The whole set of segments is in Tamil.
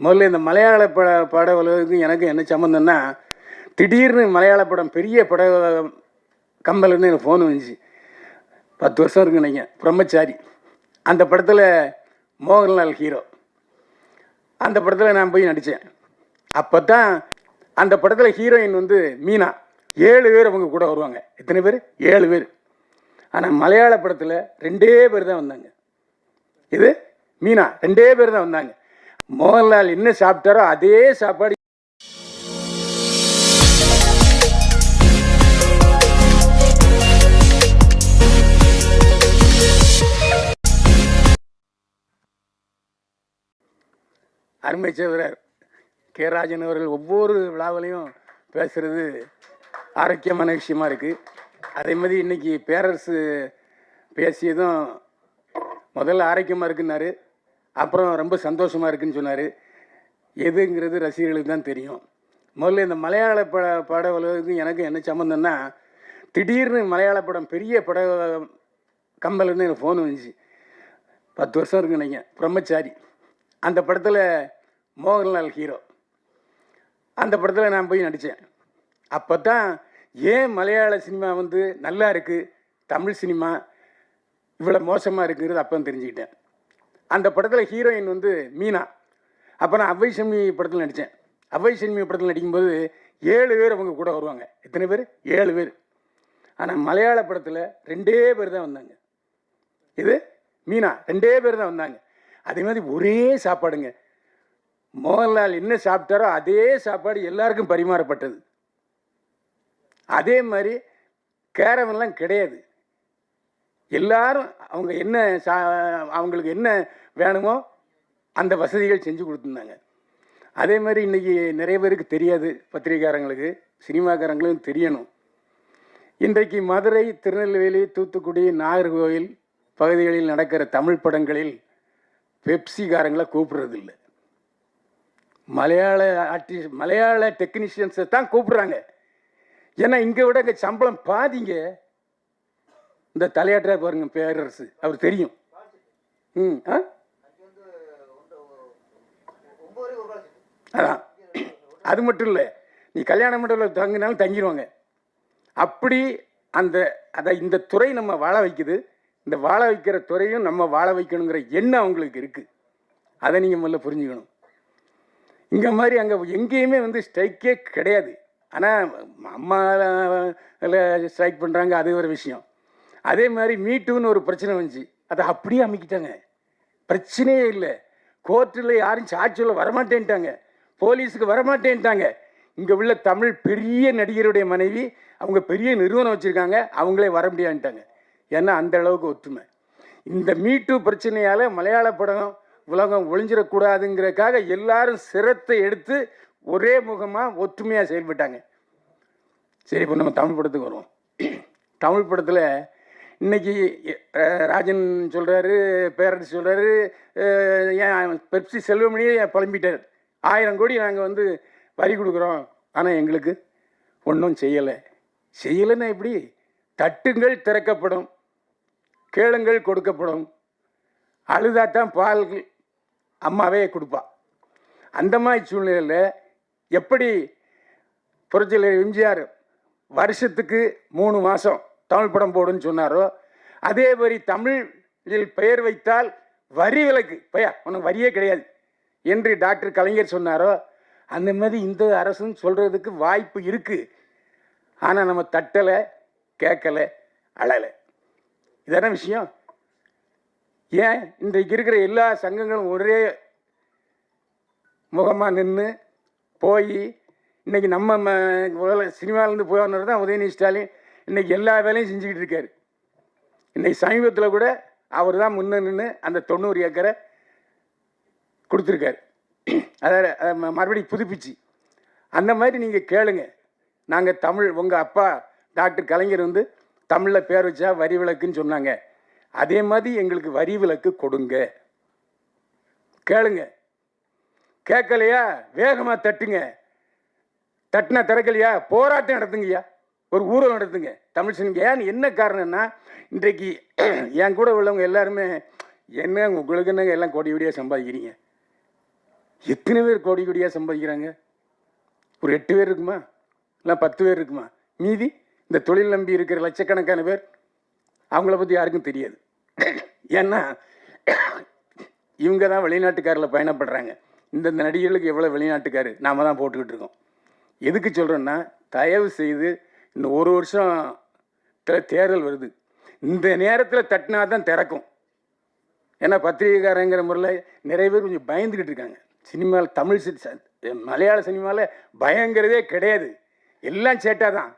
முதல்ல இந்த மலையாள பட பட உலகத்துக்கும் எனக்கு என்ன சம்மந்தம்னா திடீர்னு மலையாள படம் பெரிய பட கம்பலேருந்து எனக்கு ஃபோன் வந்துச்சு. பத்து வருஷம் இருக்கு நினைக்கிறேன். பிரம்மச்சாரி. அந்த படத்தில் மோகன்லால் ஹீரோ அந்த படத்தில் நான் போய் நடித்தேன் அப்போ தான் அந்த படத்தில் ஹீரோயின் வந்து மீனா. ஏழு பேர் அவங்க கூட வருவாங்க. எத்தனை பேர்? ஏழு பேர். ஆனால் மலையாள படத்தில் ரெண்டே பேர் தான் வந்தாங்க. இது மீனா. ரெண்டே பேர் தான் வந்தாங்க. மோகன்லால் என்ன சாப்பிட்டாரோ அதே சாப்பாடு. அருமை சகோதரர் கே. ராஜன் அவர்கள் ஒவ்வொரு விழாவிலையும் பேசுகிறது ஆரோக்கியமான விஷயமா இருக்குது அதே மாதிரி இன்றைக்கி பேரரசு பேசியதும் முதல்ல ஆரோக்கியமாக இருக்குன்னாரு. அப்புறம் ரொம்ப சந்தோஷமாக இருக்குன்னு சொன்னார். எதுங்கிறது ரசிகர்களுக்கு தான் தெரியும். முதல்ல இந்த மலையாள பட பட உலகத்துக்கும் எனக்கு என்ன சம்மந்தம்னா திடீர்னு மலையாள படம் பெரிய பட கம்பலேருந்து எனக்கு ஃபோன் வந்துச்சு. பத்து வருஷம் இருக்கு நீங்கள் பிரம்மச்சாரி. அந்த படத்தில் மோகன்லால் ஹீரோ அந்த படத்தில் நான் போய் நடித்தேன் அப்போ தான் ஏன் மலையாள சினிமா வந்து நல்லா இருக்குது தமிழ் சினிமா இவ்வளோ மோசமாக இருக்குங்கிறது அப்போ தெரிஞ்சுக்கிட்டேன். அந்த படத்தில் ஹீரோயின் வந்து மீனா. அப்போ நான் அவ்வை சண்மி படத்தில் நடித்தேன் அவ்வை சென்மி படத்தில் நடிக்கும்போது ஏழு பேர் அவங்க கூட வருவாங்க. எத்தனை பேர்? ஏழு பேர். ஆனால் மலையாள படத்தில் ரெண்டே பேர் தான் வந்தாங்க. இது மீனா. ரெண்டே பேர் தான் வந்தாங்க. அதே மாதிரி ஒரே சாப்பாடுங்க. மோகன்லால் என்ன சாப்பிட்டாரோ அதே சாப்பாடு எல்லாருக்கும் பரிமாறப்பட்டது. அதே மாதிரி கேரவன்லாம் கிடையாது. எல்லாரும் அவங்க என்ன சா அவங்களுக்கு என்ன வேணுமோ அந்த வசதிகள் செஞ்சு கொடுத்துருந்தாங்க. அதே மாதிரி இன்றைக்கி நிறைய பேருக்கு தெரியாது பத்திரிகாரங்களுக்கு சினிமாக்காரங்களும் தெரியணும். இன்றைக்கு மதுரை திருநெல்வேலி தூத்துக்குடி நாகர்கோவில் பகுதிகளில் நடக்கிற தமிழ் படங்களில் பெப்சிகாரங்களை கூப்பிடுறதில்ல. மலையாள ஆர்டிஸ்ட் மலையாள டெக்னீஷியன்ஸை தான் கூப்பிட்றாங்க. ஏன்னா இங்கே விட இங்கே சம்பளம் பாதிங்க. இந்த தலையாட்டுறா பாருங்க பேரரசு. அவர் தெரியும். ம் ஆ? அதான். அது மட்டும் இல்லை நீ கல்யாண மண்டபத்தில் தங்கினாலும் தங்கிடுவாங்க அப்படி அந்த அதை இந்த துறை நம்ம வாழ வைக்குது. இந்த வாழ வைக்கிற துறையும் நம்ம வாழ வைக்கணுங்கிற எண்ணம் அவங்களுக்கு இருக்குது அதை நீங்கள் முதல்ல புரிஞ்சுக்கணும். இங்கே மாதிரி அங்கே எங்கேயுமே வந்து ஸ்ட்ரைக்கே கிடையாது. ஆனால் அம்மாவில் ஸ்ட்ரைக் பண்ணுறாங்க அது ஒரு விஷயம். அதே மாதிரி மீட்டுன்னு ஒரு பிரச்சனை வந்துச்சு. அதை அப்படியே அமைக்கிட்டாங்க. பிரச்சனையே இல்லை. கோர்ட்டில் யாரும் சாட்சியில் வரமாட்டேன்ட்டாங்க. போலீஸுக்கு வரமாட்டேன்ட்டாங்க. இங்கே உள்ள தமிழ் பெரிய நடிகருடைய மனைவி அவங்க பெரிய நிறுவனம் வச்சுருக்காங்க. அவங்களே வர முடியான்ட்டாங்க ஏன்னா அந்த அளவுக்கு ஒற்றுமை இந்த மீட்டு பிரச்சனையால் மலையாள படம் உலகம் ஒளிஞ்சிடக்கூடாதுங்கிறதுக்காக எல்லாரும் சிரத்தை எடுத்து ஒரே முகமாக ஒற்றுமையாக செயல்பட்டாங்க. சரி இப்போ நம்ம தமிழ் படத்துக்கு வருவோம். தமிழ் படத்தில் இன்னைக்கு ராஜன் சொல்கிறாரு பேரரசு சொல்கிறாரு ஏன் பெப்சி செல்வமணியே புலம்பிட்டார். ஆயிரம் கோடி நாங்கள் வந்து வரி கொடுக்குறோம். ஆனால் எங்களுக்கு ஒன்றும் செய்யலை. செய்யலைன்னா எப்படி? தட்டுங்கள் திறக்கப்படும். கேளுங்கள் கொடுக்கப்படும். அழுதாத்தான் பால் அம்மாவே கொடுப்பா. அந்த மாதிரி சூழ்நிலையில் எப்படி புரட்சியில் எம்ஜிஆர் வருஷத்துக்கு மூணு மாதம் தமிழ் படம் போடுன்னு சொன்னாரோ? அதே மாதிரி தமிழில் பெயர் வைத்தால் வரி விலக்கு. பையா உனக்கு வரியே கிடையாது. என்று டாக்டர் கலைஞர் சொன்னாரோ? அந்த மாதிரி இந்த அரசும் சொல்கிறதுக்கு வாய்ப்பு இருக்குது ஆனால் நம்ம தட்டலை கேட்கலை அழலை. இதான விஷயம்? ஏன்? இன்றைக்கு இருக்கிற எல்லா சங்கங்களும் ஒரே முகமாக நின்று போய் இன்றைக்கி நம்ம சினிமாவிலேருந்து போனவர் தான் உதயநிதி ஸ்டாலின். இன்றைக்கி எல்லா வேலையும் செஞ்சுக்கிட்டு இருக்கார். இன்றைக்கி சமீபத்தில் கூட அவர் தான் முன்ன நின்று அந்த தொண்ணூறு ஏக்கரை கொடுத்துருக்காரு. அதாவது ம- மறுபடியும் புதுப்பிச்சு. அந்த மாதிரி நீங்கள் கேளுங்க. நாங்கள் தமிழ் உங்கள் அப்பா டாக்டர் கலைஞர் வந்து தமிழில் பேர் வச்சா வரி விளக்குன்னு சொன்னாங்க. அதே மாதிரி எங்களுக்கு வரி விலக்கு கொடுங்க. கேளுங்க. கேட்கலையா? வேகமாக தட்டுங்க. தட்டினா திறக்கலையா? போராட்டம் நடத்துங்கய்யா. ஒரு ஊழல் நடத்துங்க. தமிழ் சினிங்க ஏன் என்ன காரணம்னா இன்றைக்கு என் கூட உள்ளவங்க எல்லாருமே என்ன உங்களுக்கு என்னங்க எல்லாம் கோடி கோடியாக சம்பாதிக்கிறீங்க? எத்தனை பேர் கோடி கோடியாக சம்பாதிக்கிறாங்க? ஒரு எட்டு பேர் இருக்குமா? இல்லை பத்து பேர் இருக்குமா? மீதி இந்த தொழில் நம்பி இருக்கிற லட்சக்கணக்கான பேர் அவங்கள பற்றி யாருக்கும் தெரியாது. ஏன்னா இவங்க தான் வெளிநாட்டுக்காரில் பயணப்படுறாங்க. இந்தந்த நடிகர்களுக்கு எவ்வளோ வெளிநாட்டுக்காரு? நாம தான் போட்டுக்கிட்டு இருக்கோம். எதுக்கு சொல்கிறேன்னா தயவு செய்து இன்னும் ஒரு வருஷம் தேர்தல் வருது. இந்த நேரத்தில் தட்டினா தான் திறக்கும். ஏன்னா பத்திரிகைக்காரங்கிற முறையில் நிறைய பேர் கொஞ்சம் பயந்துக்கிட்டு இருக்காங்க. சினிமாவில் தமிழ் மலையாள சினிமாவில் பயங்கிறதே கிடையாது. எல்லாம் சேட்டாக தான்.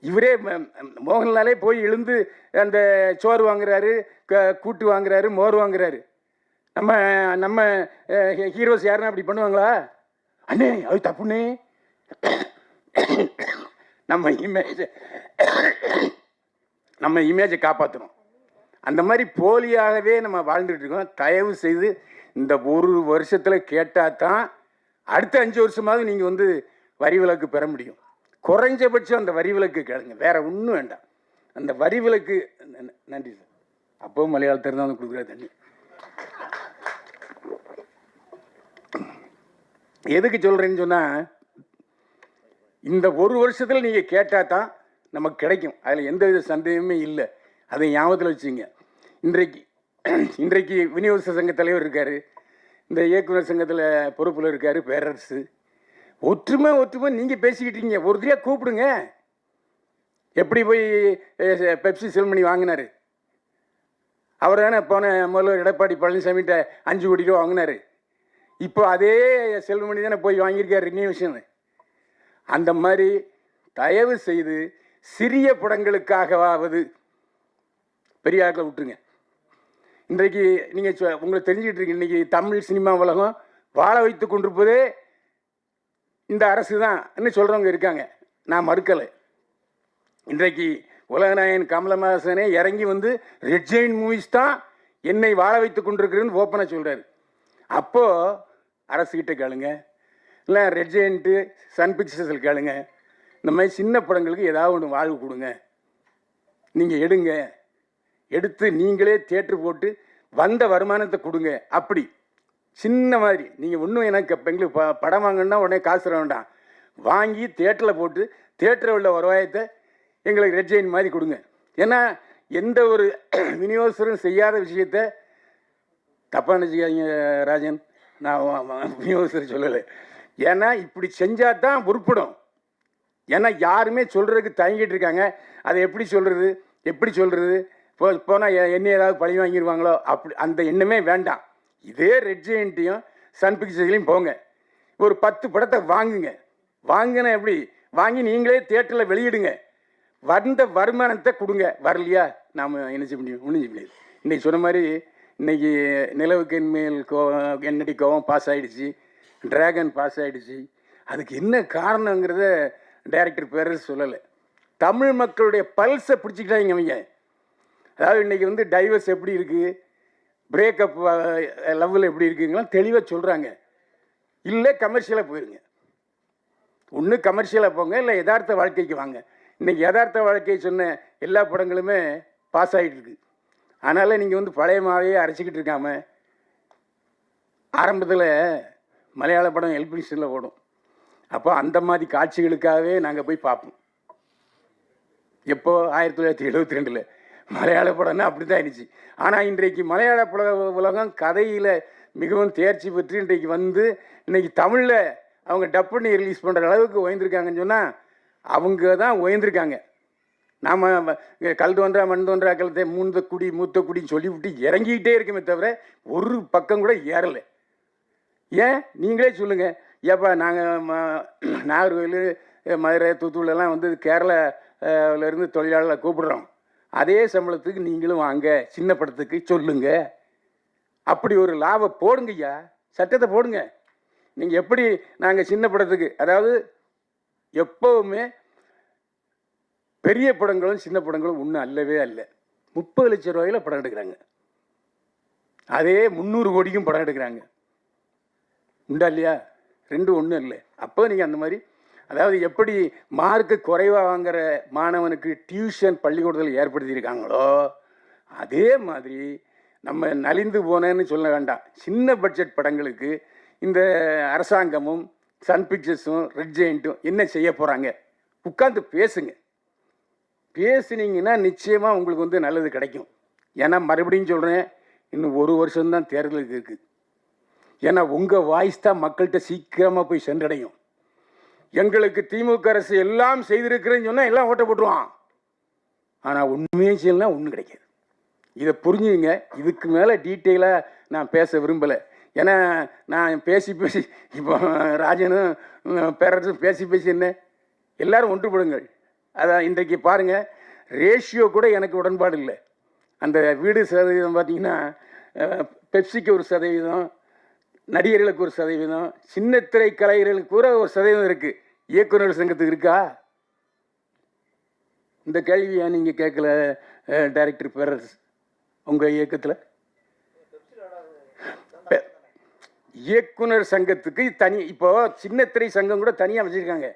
இவரே ம- மோகன்லாலே போய் எழுந்து அந்த சோறு வாங்குறாரு க- கூட்டு வாங்குறாரு மோர் வாங்குறாரு. நம்ம நம்ம ஹீரோஸ் யாருன்னா அப்படி பண்ணுவாங்களா? அண்ணே அது தப்புண்ணே. நம்ம இமேஜ் நம்ம இமேஜை காப்பாற்றணும் அந்த மாதிரி போலியாகவே நம்ம வாழ்ந்துட்டு இருக்கோம். தயவு செய்து இந்த ஒரு வருஷத்தில் கேட்டால் தான் அடுத்த அஞ்சு வருஷமாவது நீங்கள் வந்து வரி விலக்கு பெற முடியும். குறைஞ்சபட்சம் அந்த வரி விலக்கு கேளுங்க. வேற ஒன்றும் வேண்டாம். அந்த வரி விலக்கு நன்றி சார். அப்போவும் மலையாளத்தில் தான் வந்து கொடுக்குற தண்ணி. எதுக்கு சொல்கிறேன்னு சொன்னால் இந்த ஒரு வருஷத்தில் நீங்கள் கேட்டால் தான் நமக்கு கிடைக்கும். அதில் எந்த வித சந்தேகமே இல்லை. அதை ஞாபகத்தில் வச்சுங்க. இன்றைக்கு இன்றைக்கு விநியோக சங்க தலைவர் இருக்கார். இந்த இயக்குநர் சங்கத்தில் பொறுப்பில் இருக்கார் பேரரசு. ஒற்றுமை ஒற்றுமை நீங்கள் பேசிக்கிட்டீங்க ஒருத்தரையாக கூப்பிடுங்க. எப்படி போய் பெப்சி செல்மணி வாங்கினாரு? அவர் தானே போன முதல்வர் எடப்பாடி பழனிசாமிகிட்ட அஞ்சு கோடி ரூபா வாங்கினாரு. இப்போ அதே செல்வமணி தானே போய் வாங்கியிருக்காரு. ரினியூவேஷன் அந்த மாதிரி தயவு செய்து சிறிய படங்களுக்காகவாவது பெரியார்களை விட்டுருங்க. இன்றைக்கு நீங்கள் உங்களுக்கு தெரிஞ்சுக்கிட்டு இருக்கீங்க. இன்னைக்கு தமிழ் சினிமா உலகம் வாழ வைத்து கொண்டிருப்பதே இந்த அரசு தான் சொல்கிறவங்க இருக்காங்க. நான் மறுக்கலை. இன்றைக்கு உலகநாயகன் கமலஹாசனே இறங்கி வந்து ரெட் ஜெயின் மூவிஸ் தான் என்னை வாழ வைத்து கொண்டிருக்கிறேன்னு ஓப்பனாக சொல்கிறாரு அப்போது அரசுக்கிட்ட கேளுங்க. இல்லை ரெட் சன் பிக்சர்ஸில் கேளுங்க. இந்த மாதிரி சின்ன படங்களுக்கு ஏதாவது ஒன்று வாழ்வு கொடுங்க. நீங்கள் எடுங்க. எடுத்து நீங்களே தேட்டர் போட்டு வந்த வருமானத்தை கொடுங்க. அப்படி. சின்ன மாதிரி. நீங்கள் ஒன்றும் எனக்கு இப்போ எங்களுக்கு ப படம் வாங்கணுன்னா உடனே காசு வேண்டாம். வாங்கி தேட்டரில் போட்டு தேட்டரில் உள்ள வருவாயத்தை எங்களுக்கு ரெட் ஜெயின் மாதிரி கொடுங்க. ஏன்னா எந்த ஒரு விநியோகஸ்தரும் செய்யாத விஷயத்த தப்பாக நினச்சிக்காதீங்க ராஜன். நான் விநியோகஸ்தர் சொல்லலை. ஏன்னா இப்படி செஞ்சால் தான் உருப்படும். ஏன்னா யாருமே சொல்கிறதுக்கு தயங்கிட்டு இருக்காங்க. அதை எப்படி சொல்கிறது எப்படி சொல்கிறது போ போனால் என்ன ஏதாவது பழி வாங்கிடுவாங்களோ? அப்படி அந்த எண்ணமே வேண்டாம். இதே ரெட் ஜெயின்ட்டையும் சன் பிக்சர்ஸ்லையும் போங்க. ஒரு பத்து படத்தை வாங்குங்க. வாங்கினா எப்படி? வாங்கி நீங்களே தேட்டரில் வெளியிடுங்க. வந்த வருமானத்தை கொடுங்க. வரலையா? நாம் என்ன செய்ய முடியும்? ஒன்றும் செய்ய முடியாது. இன்றைக்கி சொன்ன மாதிரி இன்னைக்கு நிலவுக்கு மேல் கோ என்னடி கோவம் பாஸ் ஆகிடுச்சு டிராகன் பாஸ் ஆகிடுச்சு அதுக்கு என்ன காரணங்கிறத டைரக்டர் பேர் சொல்லலை. தமிழ் மக்களுடைய பல்ஸை பிடிச்சிக்கிட்டாங்க அவங்க அதாவது இன்னைக்கு வந்து டைவர்ஸ் எப்படி இருக்குது பிரேக்கப் லெவல் எப்படி இருக்குங்களாம் தெளிவாக சொல்கிறாங்க இல்லை கமர்ஷியலாக போயிருங்க. ஒன்று கமர்ஷியலாக போங்க இல்லை யதார்த்த வாழ்க்கைக்கு வாங்க. இன்னைக்கு யதார்த்த வாழ்க்கையை சொன்ன எல்லா படங்களுமே பாஸ் ஆகிட்டு இருக்கு. அதனால் நீங்கள் வந்து பழைய மாவையே அரைச்சிக்கிட்டு இருக்காமல் ஆரம்பத்தில் மலையாள படம் எல்பினிஷனில் ஓடும். அப்போ அந்த மாதிரி காட்சிகளுக்காகவே நாங்கள் போய் பார்ப்போம். எப்போ? ஆயிரத்தி தொள்ளாயிரத்தி எழுபத்தி ரெண்டில் மலையாள படம்னா அப்படி தான் இருந்துச்சு. ஆனால் இன்றைக்கு மலையாள பட உலகம் கதையில் மிகவும் தேர்ச்சி பெற்று இன்றைக்கு வந்து இன்றைக்கி தமிழில் அவங்க டப் பண்ணி ரிலீஸ் பண்ணுற அளவுக்கு உயர்ந்திருக்காங்கன்னு சொன்னால் அவங்க தான் ஓய்ந்திருக்காங்க நாம் கல் தோன்றா மண் தோன்றா கழுத்தை மூந்த குடி மூத்த குடின்னு சொல்லிவிட்டு இறங்கிக்கிட்டே இருக்குமே தவிர ஒரு பக்கம் கூட ஏறலை. ஏன்? நீங்களே சொல்லுங்கள் ஏப்பா நாங்கள் நாகர்கோவில் மதுரை தூத்துக்குடியெல்லாம் வந்து கேரளாவிலேருந்து தொழிலாளர்களை கூப்பிடுறோம். அதே சம்பளத்துக்கு நீங்களும் வாங்க. சின்ன படத்துக்கு சொல்லுங்க. அப்படி ஒரு லாபம் போடுங்கய்யா. சட்டத்தை போடுங்க. நீங்கள் எப்படி நாங்கள் சின்ன படத்துக்கு அதாவது எப்போவுமே பெரிய படங்களும் சின்ன படங்களும் ஒன்றும் அல்லவே அல்ல. முப்பது லட்சம் ரூபாயில படம் எடுக்கிறாங்க. அதே முந்நூறு கோடிக்கும் படம் எடுக்கிறாங்க. உண்டா இல்லையா? ரெண்டு ஒன்றும் இல்லை. அப்போ நீங்கள் அந்த மாதிரி அதாவது எப்படி மார்க்கு குறைவாக வாங்குற மாணவனுக்கு டியூஷன் பள்ளிக்கூடத்தில் ஏற்படுத்தியிருக்காங்களோ அதே மாதிரி நம்ம நலிந்து போனேன்னு சொல்ல வேண்டாம். சின்ன பட்ஜெட் படங்களுக்கு இந்த அரசாங்கமும் சன் பிக்சர்ஸும் ரெட் ஜெயிண்ட்டும் என்ன செய்ய போகிறாங்க உட்காந்து பேசுங்க. பேசுனீங்கன்னா நிச்சயமாக உங்களுக்கு வந்து நல்லது கிடைக்கும். ஏன்னா மறுபடியும் சொல்கிறேன் இன்னும் ஒரு வருஷம்தான் தேர்தலுக்கு இருக்குது ஏன்னா உங்கள் வாய்ஸ் தான் மக்கள்கிட்ட சீக்கிரமாக போய் சென்றடையும். எங்களுக்கு திமுக அரசு எல்லாம் செய்திருக்கிறேன்னு சொன்னால் எல்லாம் ஓட்ட போட்டுருவான். ஆனால் உண்மையே செய்யலாம் ஒன்றும் கிடைக்காது. இதை புரிஞ்சுங்க இதுக்கு மேலே டீட்டெயிலாக நான் பேச விரும்பலை. ஏன்னா நான் பேசி பேசி இப்போ ராஜனும் பேரரசும் பேசி பேசி என்ன? எல்லாரும் ஒன்றுபடுங்கள். அதான் இன்றைக்கு பாருங்கள் ரேஷியோ கூட எனக்கு உடன்பாடு இல்லை. அந்த வீடு சதவீதம் பார்த்தீங்கன்னா பெப்சிக்கு ஒரு சதவீதம் நடிகர்களுக்கு ஒரு சதவீதம் சின்னத்திரை கலைஞர்களுக்கு கூட ஒரு சதவீதம் இருக்குது இயக்குநர்கள் சங்கத்துக்கு இருக்கா? இந்த கேள்வியை நீங்கள் கேட்கல டைரக்டர் பேரரசு உங்கள் இயக்கத்தில்? இயக்குனர் சங்கத்துக்கு தனி இப்போ சின்னத்திரை சங்கம் கூட தனியாக வச்சுருக்காங்க.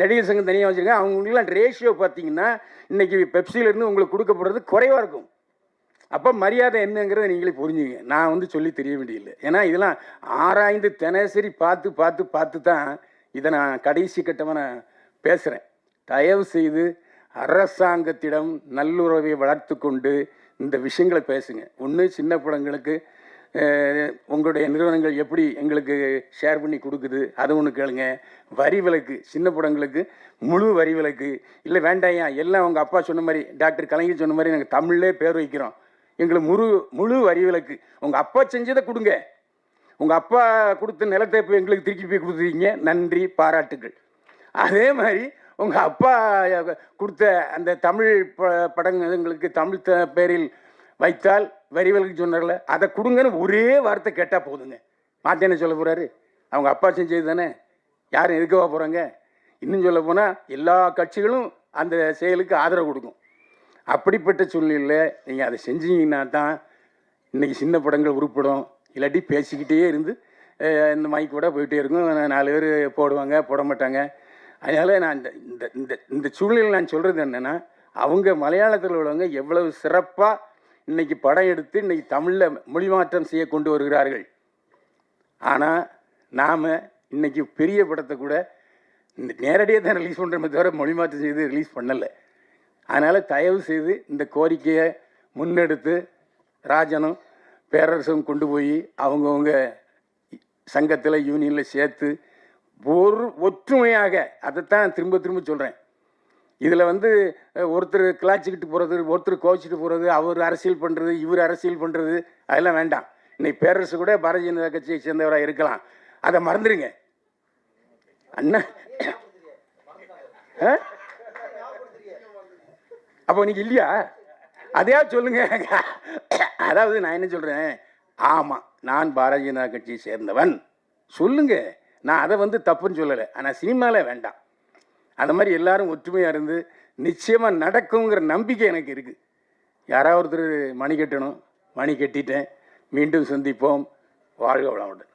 நடிகர் சங்கம் தனியாக வச்சுருக்காங்க. அவங்களுக்குலாம் ரேஷியோ பார்த்தீங்கன்னா இன்னைக்கு பெப்சிலேருந்து உங்களுக்கு கொடுக்கப்படுறது குறைவாக இருக்கும். அப்போ மரியாதை என்னங்கிறத நீங்களே புரிஞ்சுங்க நான் வந்து சொல்லி தெரிய வேண்டியதில்லை. ஏன்னா இதெல்லாம் ஆராய்ந்து தினசரி பார்த்து பார்த்து பார்த்து தான் இதை நான் கடைசி கட்டமாக நான் பேசுகிறேன் தயவு செய்து அரசாங்கத்திடம் நல்லுறவை வளர்த்து கொண்டு இந்த விஷயங்களை பேசுங்க. ஒன்று சின்ன படங்களுக்கு உங்களுடைய நிறுவனங்கள் எப்படி எங்களுக்கு ஷேர் பண்ணி கொடுக்குது அது ஒன்று கேளுங்க. வரி விலக்கு சின்ன படங்களுக்கு முழு வரி விலக்கு. இல்லை வேண்டாயா எல்லாம் உங்கள் அப்பா சொன்ன மாதிரி டாக்டர் கலைஞர் சொன்ன மாதிரி நாங்கள் தமிழ்லே பேர் வைக்கிறோம். எங்களுக்கு முழு முழு வரி விலக்கு. உங்கள் அப்பா செஞ்சதை கொடுங்க. உங்கள் அப்பா கொடுத்த நிலத்தை இப்போ எங்களுக்கு திருப்பி போய் கொடுத்துருக்கீங்க. நன்றி பாராட்டுகள் அதே மாதிரி உங்கள் அப்பா கொடுத்த அந்த தமிழ் ப படங்களுக்கு தமிழ் த பேரில் வைத்தால் வரி விலக்கு சொன்னார்ல அதை கொடுங்கன்னு ஒரே வார்த்தை கேட்டால் போதுங்க. மாற்றி என்ன சொல்ல போகிறாரு அவங்க அப்பா செஞ்சது தானே. யாரும் எதுக்கவா போகிறாங்க இன்னும் சொல்ல போனால் எல்லா கட்சிகளும் அந்த செயலுக்கு ஆதரவு கொடுக்கும். அப்படிப்பட்ட சூழ்நிலையில் நீங்கள் அதை செஞ்சீங்கன்னா தான் இன்றைக்கி சின்ன படங்கள் உருப்படும். இல்லாட்டி பேசிக்கிட்டே இருந்து இந்த மைக் கூட போயிட்டே இருக்கும். நாலு பேர் போடுவாங்க போட மாட்டாங்க. அதனால் நான் இந்த இந்த இந்த இந்த சூழ்நிலையில் நான் சொல்கிறது என்னென்னா அவங்க மலையாளத்தில் உள்ளவங்க எவ்வளவு சிறப்பாக இன்றைக்கி படம் எடுத்து இன்றைக்கி தமிழில் மொழிமாற்றம் செய்ய கொண்டு வருகிறார்கள். ஆனால் நாம் இன்றைக்கி பெரிய படத்தை கூட இந்த நேரடியாக தான் ரிலீஸ் பண்ணுறோமே தவிர மொழிமாற்றம் செய்து ரிலீஸ் பண்ணலை. அதனால் தயவு செய்து இந்த கோரிக்கையை முன்னெடுத்து ராஜனும் பேரரசும் கொண்டு போய் அவங்கவுங்க சங்கத்தில் யூனியனில் சேர்த்து ஒரு ஒற்றுமையாக அதைத்தான் திரும்ப திரும்ப சொல்கிறேன் இதில் வந்து ஒருத்தர் கிளாச்சிக்கிட்டு போகிறது ஒருத்தர் கோச்சிட்டு போகிறது அவர் அரசியல் பண்ணுறது இவர் அரசியல் பண்ணுறது அதெல்லாம் வேண்டாம். இன்னைக்கு பேரரசு கூட பாரதிய ஜனதா கட்சியை சேர்ந்தவராக இருக்கலாம். அதை மறந்துடுங்க அண்ணா ஆ? அப்போ நீங்க இல்லையா? அதையா சொல்லுங்க. அதாவது நான் என்ன சொல்கிறேன் ஆமாம் நான் பாரதிய ஜனதா கட்சியை சேர்ந்தவன். சொல்லுங்க. நான் அதை வந்து தப்புன்னு சொல்லலை. ஆனால் சினிமாவில் வேண்டாம். அந்த மாதிரி எல்லாரும் ஒற்றுமையாக இருந்து நிச்சயமாக நடக்குங்கிற நம்பிக்கை எனக்கு இருக்குது யாராவது ஒருத்தர் மணி கட்டணும் மணி கட்டிட்டேன் மீண்டும் சந்திப்போம். வாழ்க வளமுடன்.